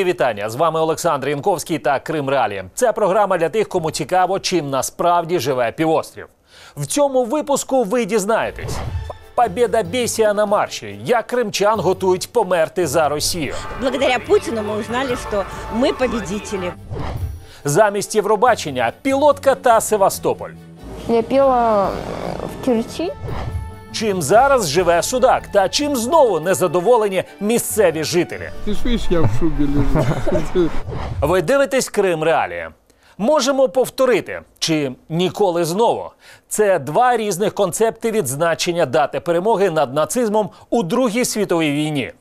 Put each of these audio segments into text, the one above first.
Мої вітання з вами Олександр Янковський та Крим Реалі. Це програма для тих, кому цікаво, чим насправді живе півострів. В цьому випуску ви дізнаєтесь. Побєда бесія на марші. Як кримчан готують померти за Росію. Благодаря Путину мы узнали, что мы победители. Замість Євробачення пілотка та Севастополь. Я пела в Керчи. Чим зараз живе судак, та чим знову незадоволені місцеві жителі. Ти ж я в шубі лежу. Ви дивитесь Крим Реалії. Можемо повторити чи ніколи знову. Це два різних концепти відзначення дати перемоги над нацизмом у Другій світовій війні.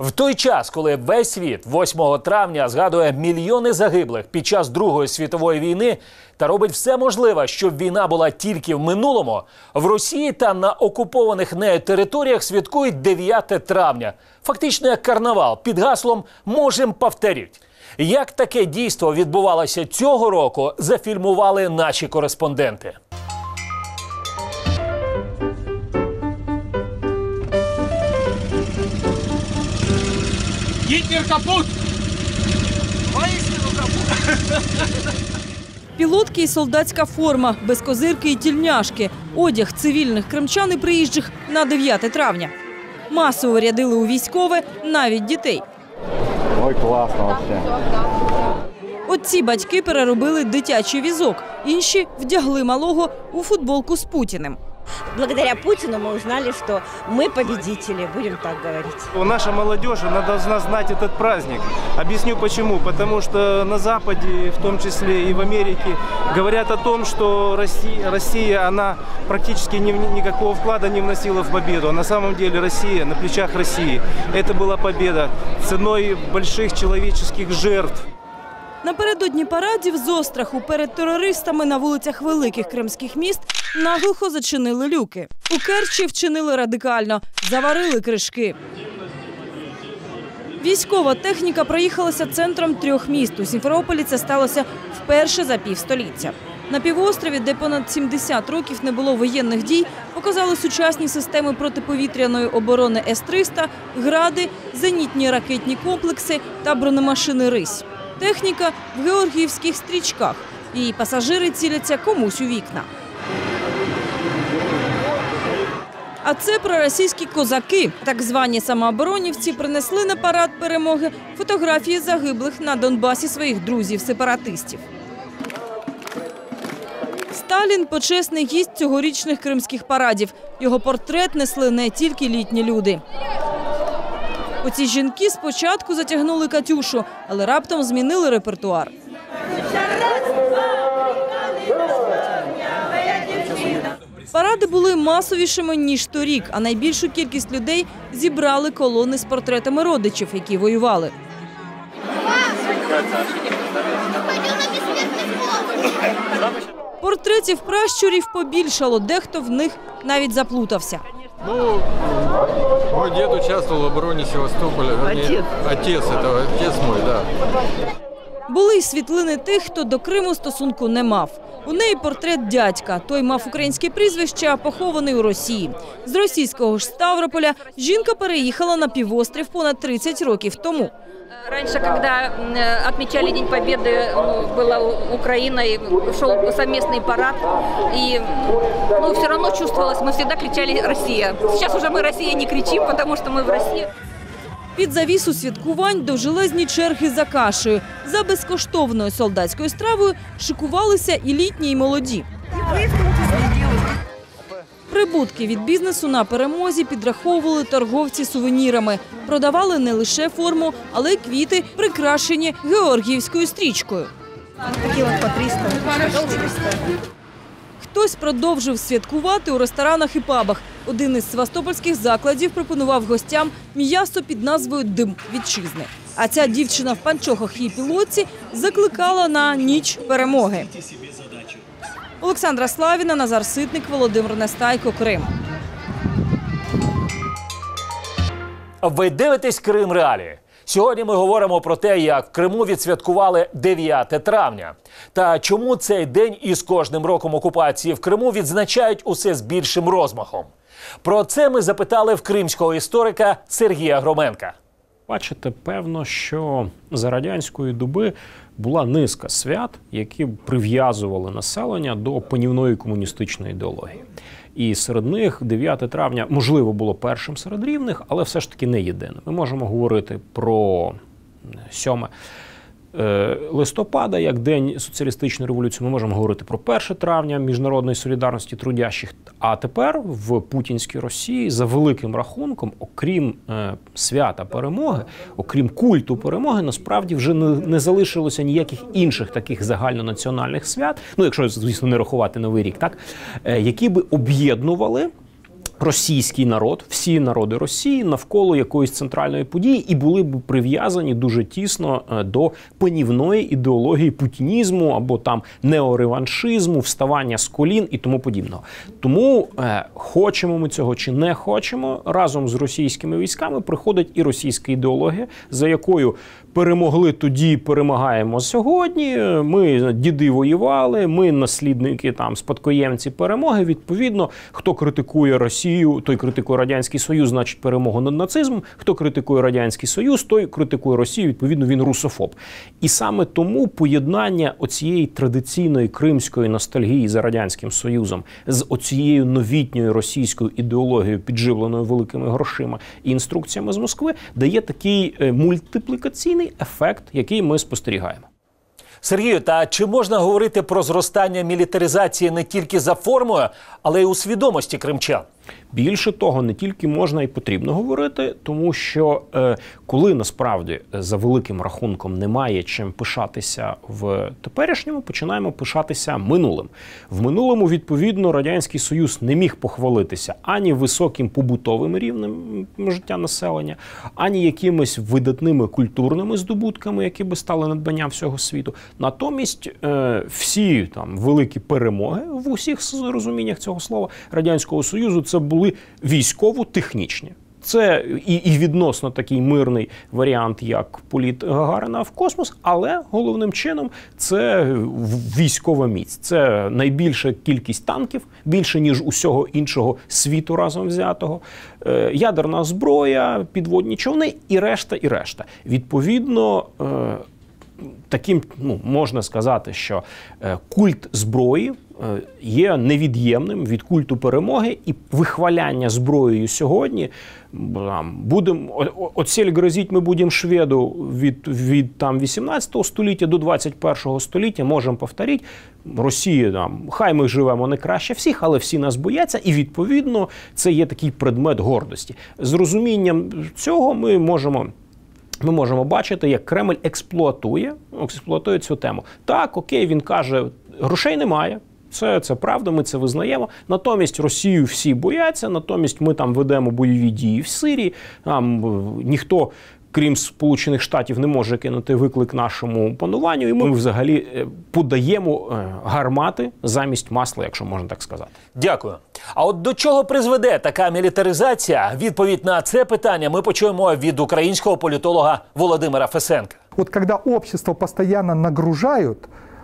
В той час, коли весь світ 8 травня згадує мільйони загиблих під час Другої світової війни та робить все можливе, щоб війна була тільки в минулому, в Росії та на окупованих нею територіях святкують 9 травня, фактично як карнавал під гаслом Можем повторіть. Як таке дійство відбувалося цього року, зафільмували наші кореспонденти. Пілотки і солдатська форма, безкозирки і тільняшки, одяг цивільних кримчан і приїжджих на 9 травня. Масово рядили у військове навіть дітей. Ой, классно вообще. От батьки переробили дитячий візок, інші вдягли малого у футболку з Путіним. Благодаря Путину мы узнали, что мы победители, будем так говорить. Наша молодежь, она должна знать этот праздник. Объясню почему. Потому что на Западе, в том числе и в Америке, говорят о том, что Россия, Россия она практически ни- никакого вклада не вносила в победу. А на самом деле Россия, на плечах России, это была победа ценой больших человеческих жертв. Напередодні парадів з остраху перед терористами на вулицях великих кримських міст наглухо зачинили люки. У Керчі вчинили радикально, заварили кришки. Військова техніка проїхалася центром трьох міст. У Сімферополі це сталося вперше за півстоліття. На півострові, де понад 70 років не було воєнних дій, показали сучасні системи протиповітряної оборони С-300, гради, зенітні ракетні комплекси та бронемашини «Рись». Техніка в георгіївських стрічках. Її пасажири ціляться комусь у вікна. А це проросійські козаки. Так звані самооборонівці принесли на парад перемоги фотографії загиблих на Донбасі своїх друзів-сепаратистів. Сталін почесний гість цьогорічних кримських парадів. Його портрет несли не тільки літні люди. Оці жінки спочатку затягнули Катюшу, але раптом змінили репертуар. Паради були масовішими ніж торік, а найбільшу кількість людей зібрали колони з портретами родичів, які воювали. Портретів пращурів побільшало, дехто в них навіть заплутався. Ну, мой дед участвовал в обороне Севастополя. Вернее, отец. это отец мой, да. Були й світлини тих, хто до Криму стосунку не мав. У неї портрет дядька. Той мав українське прізвище, а похований у Росії. З російського ж Ставрополя жінка переїхала на півострів понад 30 років тому. Раньше, когда м, э, отмечали День Победы, ну, была У- Украина, и шел совместный парад, и ну, все равно чувствовалось, мы всегда кричали «Россия». Сейчас уже мы «Россия» не кричим, потому что мы в России. Під завісу святкувань довжелезні черги за кашею. За безкоштовною солдатською стравою шикувалися і літні, і молоді. Прибутки від бізнесу на перемозі підраховували торговці сувенірами. Продавали не лише форму, але й квіти, прикрашені георгіївською стрічкою. Такие вот по 300. Хтось продовжив святкувати у ресторанах і пабах. Один із севастопольських закладів пропонував гостям м'ясо під назвою Дим вітчизни. А ця дівчина в панчохах і пілотці закликала на ніч перемоги. Олександра Славіна, Назар Ситник, Володимир Нестайко, Крим. Ви дивитесь Крим Реалі. Сьогодні ми говоримо про те, як в Криму відсвяткували 9 травня. Та чому цей день із кожним роком окупації в Криму відзначають усе з більшим розмахом. Про це ми запитали в кримського історика Сергія Громенка. Бачите, певно, що за радянської доби була низка свят, які прив'язували населення до панівної комуністичної ідеології. І серед них 9 травня, можливо, було першим серед рівних, але все ж таки не єдиним. Ми можемо говорити про 7 е, листопада як День соціалістичної революції. Ми можемо говорити про 1 травня міжнародної солідарності трудящих. А тепер в путінській Росії за великим рахунком, окрім е, свята перемоги, окрім культу перемоги, насправді вже не, не залишилося ніяких інших таких загальнонаціональних свят. Ну, якщо звісно не рахувати новий рік, так е, які би об'єднували російський народ, всі народи Росії навколо якоїсь центральної події і були б прив'язані дуже тісно е, до панівної ідеології путінізму або там неореваншизму, вставання з колін і тому подібного. Тому е, хочемо ми цього чи не хочемо, разом з російськими військами приходить і російська ідеологія, за якою перемогли тоді, перемагаємо сьогодні. Ми діди воювали, ми наслідники там спадкоємці перемоги. Відповідно, хто критикує Росію, той критикує радянський союз, значить перемогу над нацизмом. Хто критикує радянський союз, той критикує Росію. Відповідно, він русофоб. І саме тому поєднання оцієї традиційної кримської ностальгії за радянським союзом з оцією новітньою російською ідеологією, підживленою великими грошима і інструкціями з Москви, дає такий е, мультиплікаційний ефект, який ми спостерігаємо. Сергію, та чи можна говорити про зростання мілітаризації не тільки за формою, але й у свідомості кримчан? Більше того, не тільки можна і потрібно говорити, тому що е, коли насправді е, за великим рахунком немає чим пишатися в теперішньому, починаємо пишатися минулим. В минулому, відповідно, радянський союз не міг похвалитися ані високим побутовим рівнем життя населення, ані якимись видатними культурними здобутками, які би стали надбанням всього світу. Натомість е, всі там великі перемоги в усіх розуміннях цього слова радянського союзу це були військово-технічні. Це і, і відносно такий мирний варіант, як політ Гагарина в космос, але головним чином це військова міць. Це найбільша кількість танків, більше ніж усього іншого світу разом взятого, е, ядерна зброя, підводні човни і решта, і решта. Відповідно. Таким ну можна сказати, що е, культ зброї е, є невід'ємним від культу перемоги і вихваляння зброєю сьогодні. Там будемо оціль грозить, ми будемо шведу від від там 18 століття до 21 століття. Можемо повторити. Росія там хай ми живемо не краще всіх, але всі нас бояться, і відповідно це є такий предмет гордості. З розумінням цього ми можемо. Ми можемо бачити, як Кремль експлуатує експлуатує цю тему. Так, окей, він каже, грошей немає. Це це правда, ми це визнаємо. Натомість Росію всі бояться. Натомість ми там ведемо бойові дії в Сирії. Там ніхто. Крім Сполучених Штатів не може кинути виклик нашому пануванню, і ми взагалі е, подаємо е, гармати замість масла, якщо можна так сказати. Дякую. А от до чого призведе така мілітаризація? Відповідь на це питання ми почуємо від українського політолога Володимира Фесенка. От коли общество постійно нагружають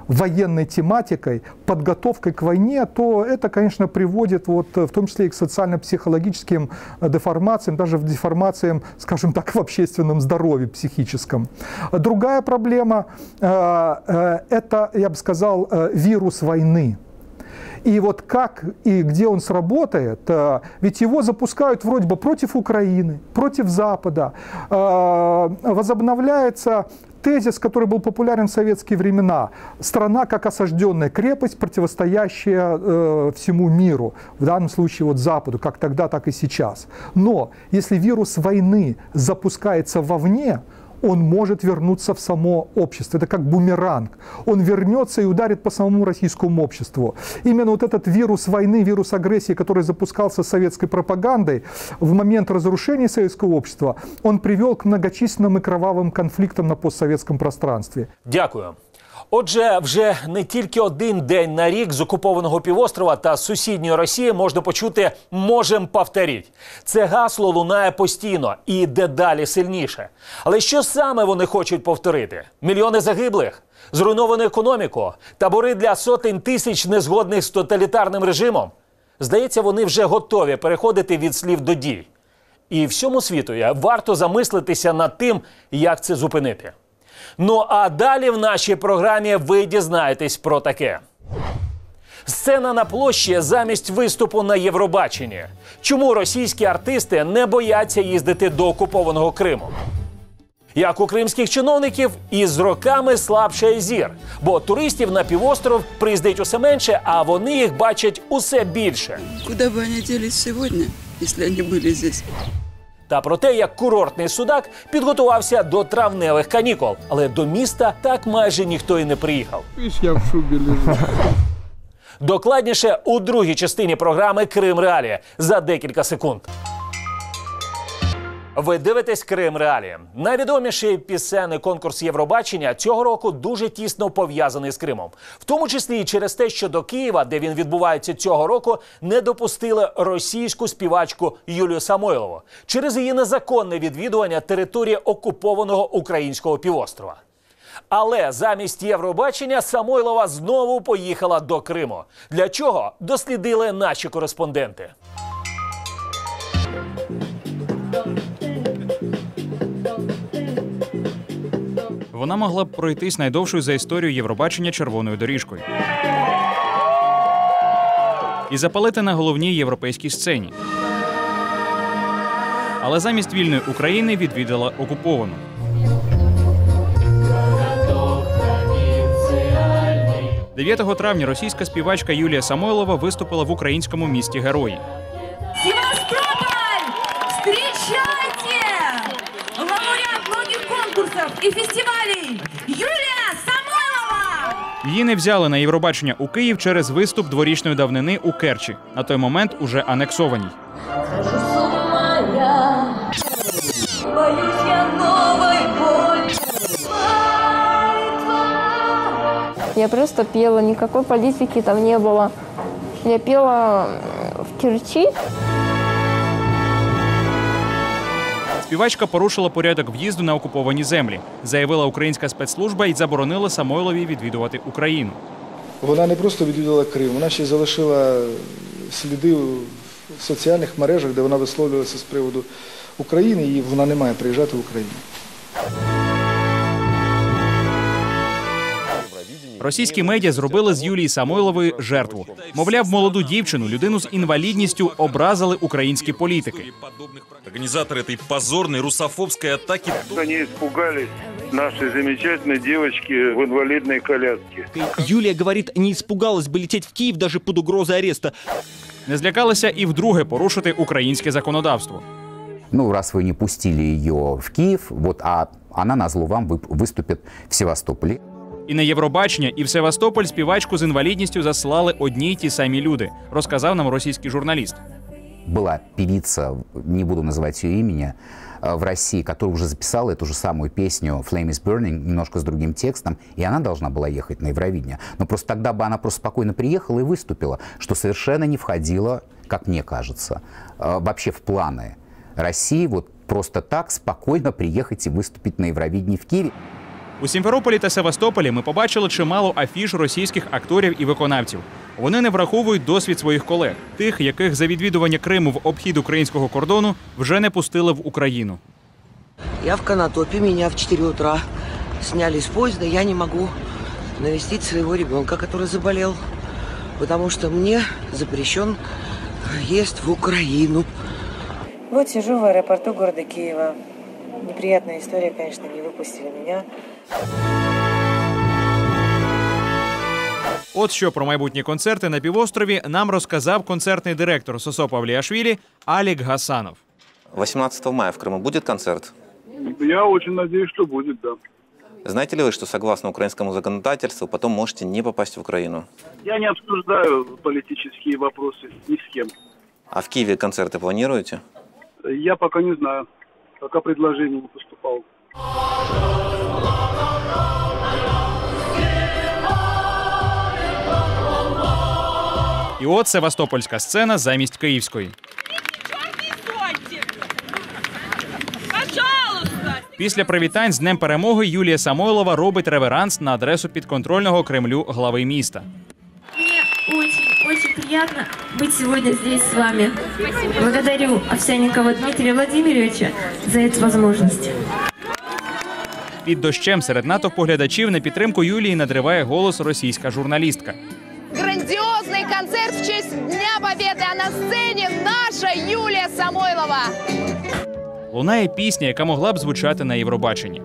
военной тематикой, подготовкой к войне, то это, конечно, приводит вот, в том числе и к социально-психологическим деформациям, даже в деформациям, скажем так, в общественном здоровье психическом. Другая проблема э, – это, я бы сказал, вирус войны. И вот как и где он сработает, ведь его запускают вроде бы против Украины, против Запада, возобновляется тезис, который был популярен в советские времена. Страна как осажденная крепость, противостоящая э, всему миру, в данном случае вот Западу, как тогда, так и сейчас. Но если вирус войны запускается вовне, он может вернуться в само общество. Это как бумеранг. Он вернется и ударит по самому российскому обществу. Именно вот этот вирус войны, вирус агрессии, который запускался советской пропагандой в момент разрушения советского общества, он привел к многочисленным и кровавым конфликтам на постсоветском пространстве. Дякую. Отже, вже не тільки один день на рік з окупованого півострова та сусідньої Росії можна почути «можем повторіть». Це гасло лунає постійно і дедалі сильніше. Але що саме вони хочуть повторити? Мільйони загиблих, зруйновану економіку, табори для сотень тисяч незгодних з тоталітарним режимом. Здається, вони вже готові переходити від слів до дій. і всьому світу варто замислитися над тим, як це зупинити. Ну а далі в нашій програмі ви дізнаєтесь про таке. Сцена на площі замість виступу на Євробаченні. Чому російські артисти не бояться їздити до окупованого Криму? Як у кримських чиновників із роками слабшає зір, бо туристів на півостров приїздить усе менше, а вони їх бачать усе більше. Куда бы они делись сегодня, если они были здесь? Та про те, як курортний судак підготувався до травневих канікул, але до міста так майже ніхто і не приїхав. Віж я в шубі лежу. Докладніше у другій частині програми Крим Реалія за декілька секунд. Ви дивитесь Крим Реалії. Найвідоміший пісенний конкурс Євробачення цього року дуже тісно пов'язаний з Кримом, в тому числі і через те, що до Києва, де він відбувається цього року, не допустили російську співачку Юлію Самойлову через її незаконне відвідування території окупованого українського півострова. Але замість Євробачення Самойлова знову поїхала до Криму. Для чого дослідили наші кореспонденти. Вона могла б пройтись найдовшою за історію Євробачення червоною доріжкою. І запалити на головній європейській сцені. Але замість вільної України відвідала окуповану. – 9 травня російська співачка Юлія Самойлова виступила в українському місті Герої. И фестивалей Юлия Самойлова! Її не взяли на Євробачення у Київ через виступ дворічної давнини у Керчі, на той момент уже анексованій. Я. Я просто пела, никакой политики там не было. Я пела в Керчи. Співачка порушила порядок в'їзду на окуповані землі, заявила українська спецслужба і заборонила Самойлові відвідувати Україну. Вона не просто відвідала Крим, вона ще й залишила сліди в соціальних мережах, де вона висловлювалася з приводу України, і вона не має приїжджати в Україну. Російські медіа зробили з Юлії Самойлової жертву. Мовляв, молоду дівчину, людину з інвалідністю образили українські політики. Организаторы этой позорной русофобской атаки Они испугались нашей замечательной девочки в инвалидной коляске. Юлия говорит, не испугалась бы лететь в Киев даже под угрозой ареста. Не злякалася і вдруге порушити українське законодавство. Ну, раз вы не пустили ее в Киев, вот, а она на зло вам вып- выступит в Севастополе. І на Євробачення, і в Севастополь співачку з інвалідністю заслали одні й ті самі люди, розказав нам російський журналіст. Была певица, не буду называть ее имени, э, в России, которая уже записала эту же самую песню «Flame is Burning», немножко с другим текстом, и она должна была ехать на Евровидение. Но просто тогда бы она просто спокойно приехала и выступила, что совершенно не входило, как мне кажется, э, вообще в планы России вот просто так спокойно приехать и выступить на Евровидении в Киеве. У Сімферополі та Севастополі ми побачили чимало афіш російських акторів і виконавців. Вони не враховують досвід своїх колег, тих, яких за відвідування Криму в обхід українського кордону вже не пустили в Україну. Я в Конотопе, меня в 4 утра сняли с поезда, я не могу навестить своего ребенка, который заболел, потому что мне запрещен въезд в Украину. Вот сижу в аэропорту города Киева. Неприятная история, конечно, не выпустили меня. От що про майбутні концерти на півострові нам розказав концертний директор СОСО Павліашвілі Алік Гасанов. 18 мая в Крыму будет концерт? Я очень надеюсь, что будет, да. Знаете ли вы, что согласно украинскому законодательству потом можете не попасть в Украину? Я не обсуждаю политические вопросы ни с кем. А в Киеве концерты планируете? Я пока не знаю. Пока предложений не поступало. І от севастопольська сцена замість київської. Після привітань з Днем перемоги Юлія Самойлова робить реверанс на адресу підконтрольного Кремлю глави міста Мне очень-очень приятно быть сегодня здесь с вами. Благодарю Овсянникова Дмитрия Владимировича за эту возможность. Під дощем серед натовпу глядачів на підтримку Юлії надриває голос російська журналістка. Грандиозный концерт в честь Дня Победы, а на сцене наша Юлия Самойлова. Лунає пісня, яка могла б звучати на Євробаченні.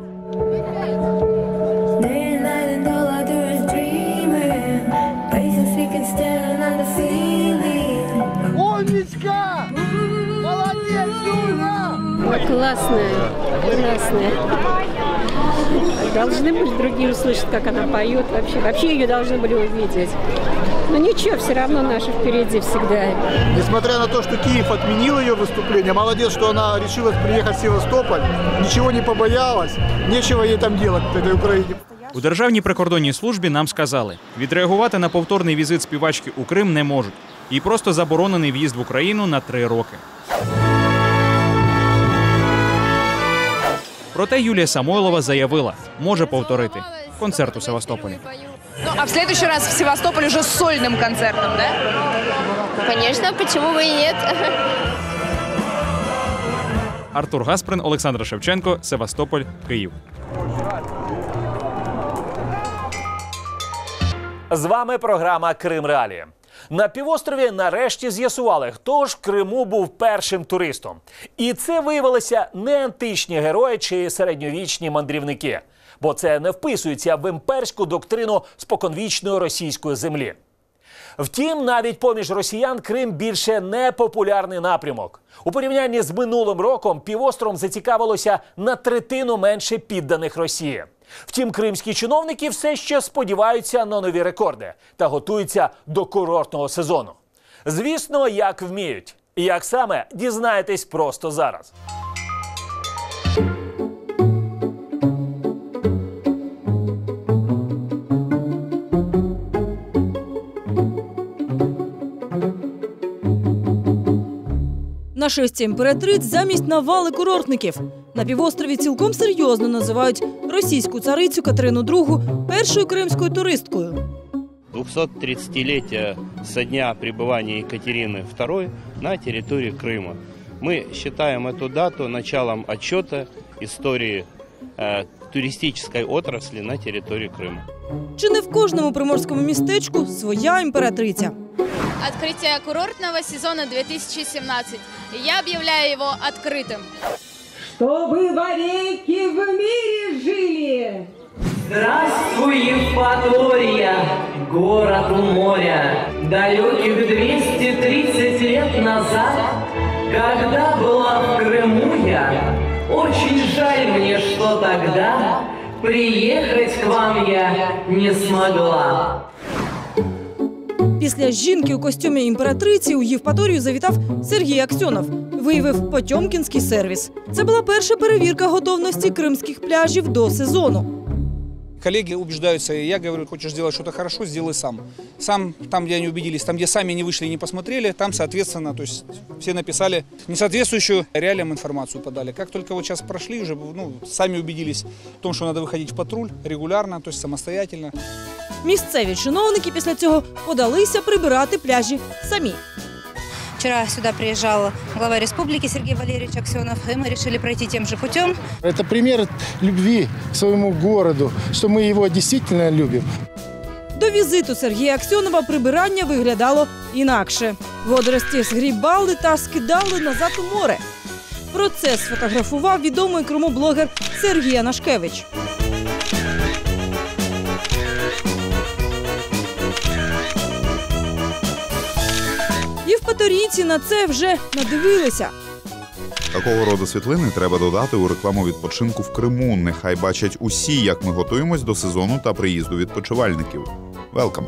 Классная, классная. Должны были другие услышать, как она поет вообще. Вообще ее должны были увидеть. Но ничего, все равно наши впереди всегда. Несмотря на то, что Киев отменил ее выступление, молодец, что она решилась приехать в Севастополь, ничего не побоялась, нечего ей там делать в этой Украине. У Державній прикордонній службі нам сказали, відреагувати на повторний візит співачки у Крим не можуть. Їй просто заборонений в'їзд в Україну на три роки. Проте Юлія Самойлова заявила, може повторити концерт у Севастополі. Ну, а в следующий раз в Севастополь уже с сольным концертом, да? Конечно, почему бы и нет? Артур Гасприн, Олександр Шевченко, Севастополь, Київ. З вами програма Крим Реалії. На півострові нарешті з'ясували, хто ж в Криму був першим туристом. І це виявилися не античні герої чи середньовічні мандрівники, бо це не вписується в імперську доктрину споконвічної російської землі. Втім, навіть поміж росіян Крим більше не популярний напрямок. У порівнянні з минулим роком півостровом зацікавилося на третину менше підданих Росії. Втім, кримські чиновники все ще сподіваються на нові рекорди та готуються до курортного сезону. Звісно, як вміють. Як саме дізнаєтесь просто зараз. Нашестя імператриць замість навали курортників. На півострові цілком серйозно називають російську царицю Катерину II першою кримською туристкою. 230-летия со дня пребывания Екатерины II на территории Крыма. Мы считаем эту дату началом отчета истории туристической отрасли на территории Крыма. Чи не в кожному приморському містечку своя імператриця? Открытие курортного сезона 2017. Я объявляю его открытым. Чтобы вовеки в мире жили. Здравствуй, Евпатория, город у моря. Далеких 230 лет назад, когда была в Крыму я, очень жаль мне, что тогда приехать к вам я не смогла. Після жінки у костюмі імператриці у Євпаторію завітав Сергій Аксьонов. Виявив Потьомкінський сервіс. Це була перша перевірка готовності кримських пляжів до сезону. Коллеги убеждаются, и я говорю, хочешь сделать что-то хорошо, сделай сам. Сам, там, где они убедились, там, где сами не вышли и не посмотрели, там, соответственно, то есть все написали несоответствующую реалиям информацию подали. Как только вот сейчас прошли, уже ну, сами убедились в том, что надо выходить в патруль регулярно, то есть самостоятельно. Місцеві чиновники після цього подалися прибирати пляжі самі. Вчера сюда приезжал глава республики Сергей Валерьевич Аксенов, и мы решили пройти тем же путем. Это пример любви к своему городу, что мы его действительно любим. До візиту Сергія Аксьонова прибирання виглядало інакше. Водорості згрібали та скидали назад у море. Процес сфотографував відомий Криму блогер Сергій Анашкевич. Євпаторійці на це вже надивилися. Такого роду світлини треба додати у рекламу відпочинку в Криму. Нехай бачать усі, як ми готуємось до сезону та приїзду відпочивальників. Велкам!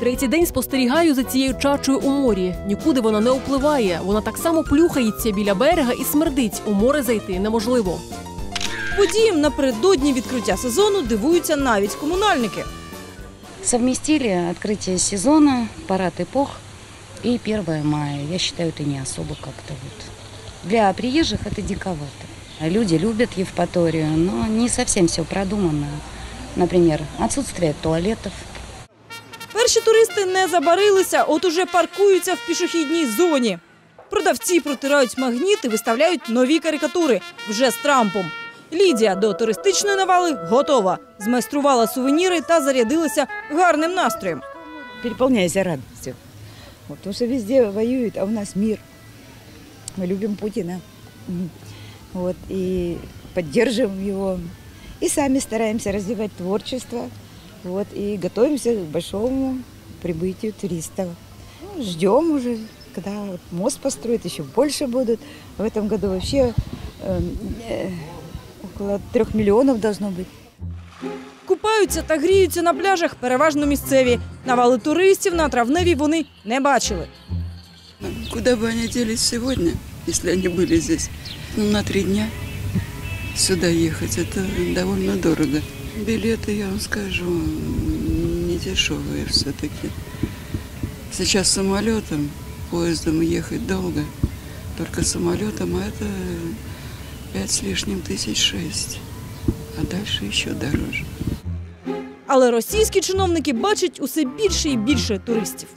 Третій день спостерігаю за цією чачою у морі. Нікуди вона не впливає. Вона так само плюхається біля берега і смердить. У море зайти неможливо. Подіям напередодні відкриття сезону дивуються навіть комунальники. Совместили открытие сезона, парад эпох и 1 мая. Я считаю, это не особо как-то вот. Для приезжих это диковато. Люди любят Евпаторию, но не совсем все продумано. Например, отсутствие туалетов. Наші туристи не забарилися, от уже паркуються в пішохідній зоні. Продавці протирають магніт і виставляють нові карикатури вже з Трампом. Лідія до туристичної навали готова. Змайструвала сувеніри та зарядилася гарним настроєм. переполняйся радостью. Вот, потому что везде воюют, а у нас мир. Мы любим Путина. Вот, и поддерживаем его. И сами стараемся развивать творчество. Вот, и готовимся к большому прибытию туристов. Ну, ждем уже, когда мост построят, еще больше будут. В этом году вообще эм, э, около трех миллионов должно быть. Купаються та гріються на пляжах переважно місцеві. Навали туристів на травневі вони не бачили. Куда бы они делись сегодня, если они были здесь? Ну, на три дня сюда ехать, это довольно дорого. Билеты, я вам скажу, не дешевые все-таки. Сейчас самолетом, поездом ехать долго. Только самолетом, а это пять с лишним тысяч шесть. А дальше еще дороже. Але російські чиновники бачать усе більше і більше туристів.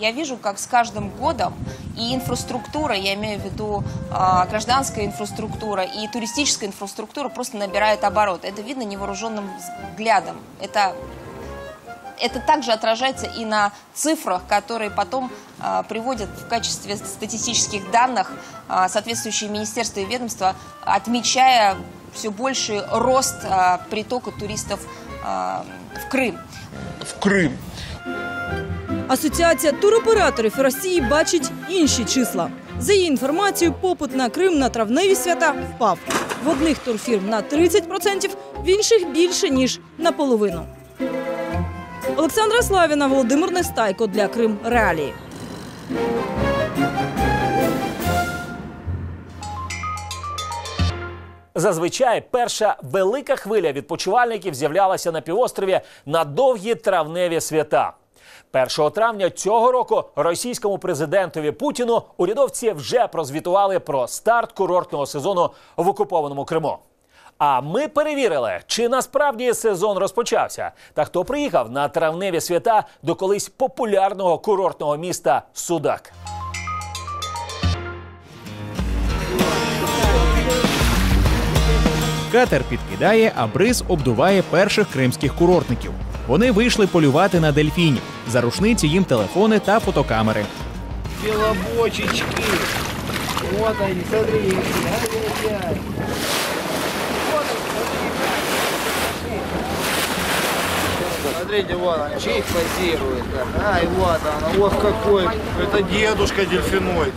Я вижу, как с каждым годом и инфраструктура, я имею в виду а, гражданская инфраструктура и туристическая инфраструктура просто набирает обороты. Это видно невооруженным взглядом. Это, это также отражается и на цифрах, которые потом а, приводят в качестве статистических данных а, соответствующие министерства и ведомства, отмечая все больший рост а, притока туристов а, в Крым. В Крым. Асоціація туроператорів Росії бачить інші числа. За її інформацією, попит на Крим на травневі свята впав. В одних турфірм на 30%, в інших більше ніж наполовину. Олександра Славіна, Володимир Нестайко для Крим Реалії. Зазвичай перша велика хвиля відпочивальників з'являлася на півострові на довгі травневі свята. 1 травня цього року російському президентові Путіну урядовці вже прозвітували про старт курортного сезону в окупованому Криму. А ми перевірили, чи насправді сезон розпочався, та хто приїхав на травневі свята до колись популярного курортного міста Судак. Катер підкидає, а бриз обдуває перших кримських курортників. Вони вийшли полювати на дельфінів. За рушниці їм телефони та фотокамери. Белобочечки. Вот они, смотри. Ай-яй-яй. Смотрите, вот он, чих позирует. Ай, вот он, вот какой. Это дедушка дельфиной.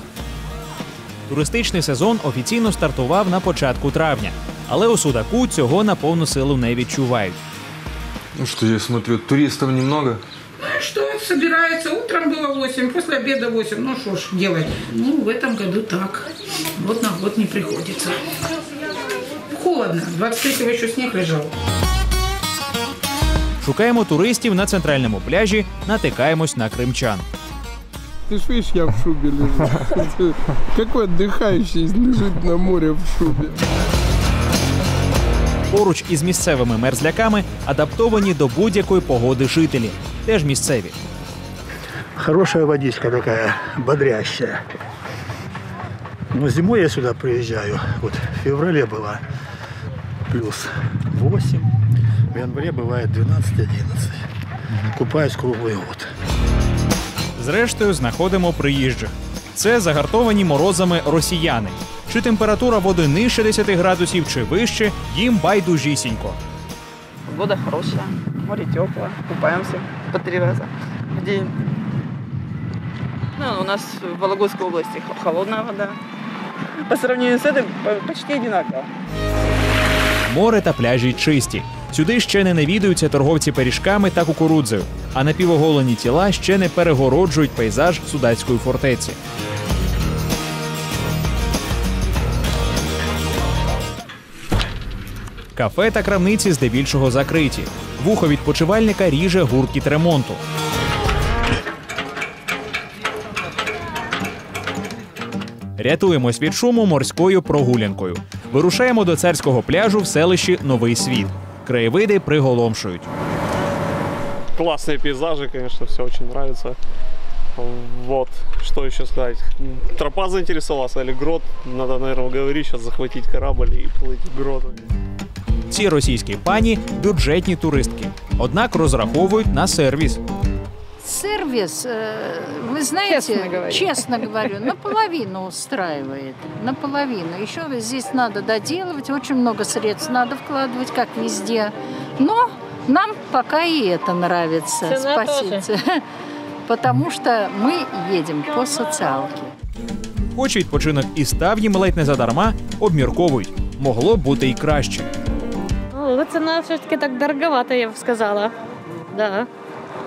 Туристичний сезон офіційно стартував на початку травня, але у Судаку цього на повну силу не відчувають. Ну что, я смотрю, туристов немного. Ну что, собирается. Утром было 8, после обеда 8. Ну что ж делать? Ну, в этом году так. Год на год не приходится. Холодно. 23-го еще снег лежал. Шукаємо туристів на центральному пляжі, натикаємось на кримчан. Ты ж видишь, я в шубе лежу. Какой отдыхающий лежит на море в шубе. Поруч із місцевими мерзляками адаптовані до будь-якої погоди жителі, теж місцеві. Хорошая водичка такая, бодрящая. Но зимой я сюда приезжаю. Вот в феврале было плюс 8, в январе бывает 12-11. Купаюсь круглый год. Зрештою, знаходимо приїжджих. Це загартовані морозами росіяни. Чи температура води нижче 10 градусів, чи вище, їм байдужісінько. Погода хорошая, море теплое, купаемся по три раза в день. Ну, у нас в Вологодской области х- холодная вода. По сравнению с этой почти одинаково. Море та пляжі чисті. Сюди ще не навідуються торговці пиріжками та кукурудзою, а напівоголені тіла ще не перегороджують пейзаж судацької фортеці. Кафе та крамниці здебільшого закриті. Вухо відпочивальника ріже гуркіт ремонту. Рятуємось від шуму морською прогулянкою. Вирушаємо до царського пляжу в селищі Новий Світ. Краєвиди приголомшують. классные пейзажи, конечно, все очень нравится. Вот, что еще сказать. Тропа заинтересовалась, или грот, надо, наверное, говорить, сейчас захватить корабль и плыть в грот. Ці російські пані бюджетні туристки, однак розраховують на сервіс. Сервис, э, вы знаете, Честно говоря. честно говорю, наполовину устраивает. Наполовину. Еще здесь надо доделывать, очень много средств надо вкладывать, как везде. Но нам пока и это нравится. Цена Спасибо. Потому что мы едем по социалке. Хоч відпочинок і став їм ледь не задарма, обмірковують. Могло б бути і краще. Цена все-таки так дороговато, я бы сказала. Да.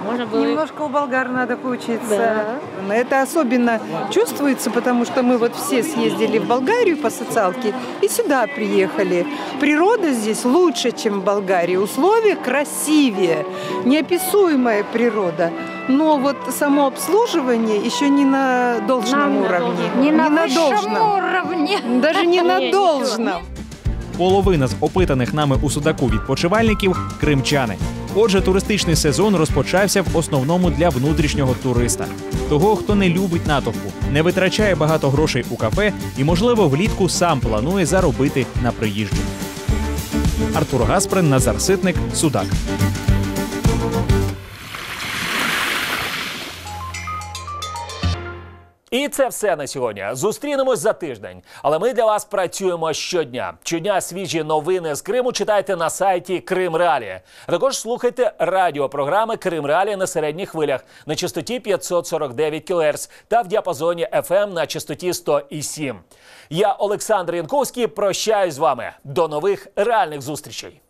Можно было... Немножко у болгар надо поучиться. Это особенно чувствуется, потому что мы вот все съездили в Болгарию по социалке и сюда приехали. Природа здесь лучше, чем в Болгарии. Условия красивее, неописуемая природа. Но вот само обслуживание еще не на должном Нам на уровне. должном. Не на высшем должном. уровне. Даже не на должном. Половина з опитаних нами у судаку відпочивальників кримчани. Отже, туристичний сезон розпочався в основному для внутрішнього туриста, того, хто не любить натовпу, не витрачає багато грошей у кафе і, можливо, влітку сам планує заробити на приїжджі. Артур Гасприн, Назар Ситник, Судак. І це все на сьогодні. Зустрінемось за тиждень. Але ми для вас працюємо щодня. Щодня свіжі новини з Криму читайте на сайті Крим Реалі. Також слухайте радіопрограми Крим Реалі на середніх хвилях на частоті 549 кГц та в діапазоні FM на частоті 100,7. Я Олександр Янковський. Прощаюсь з вами. До нових реальних зустрічей.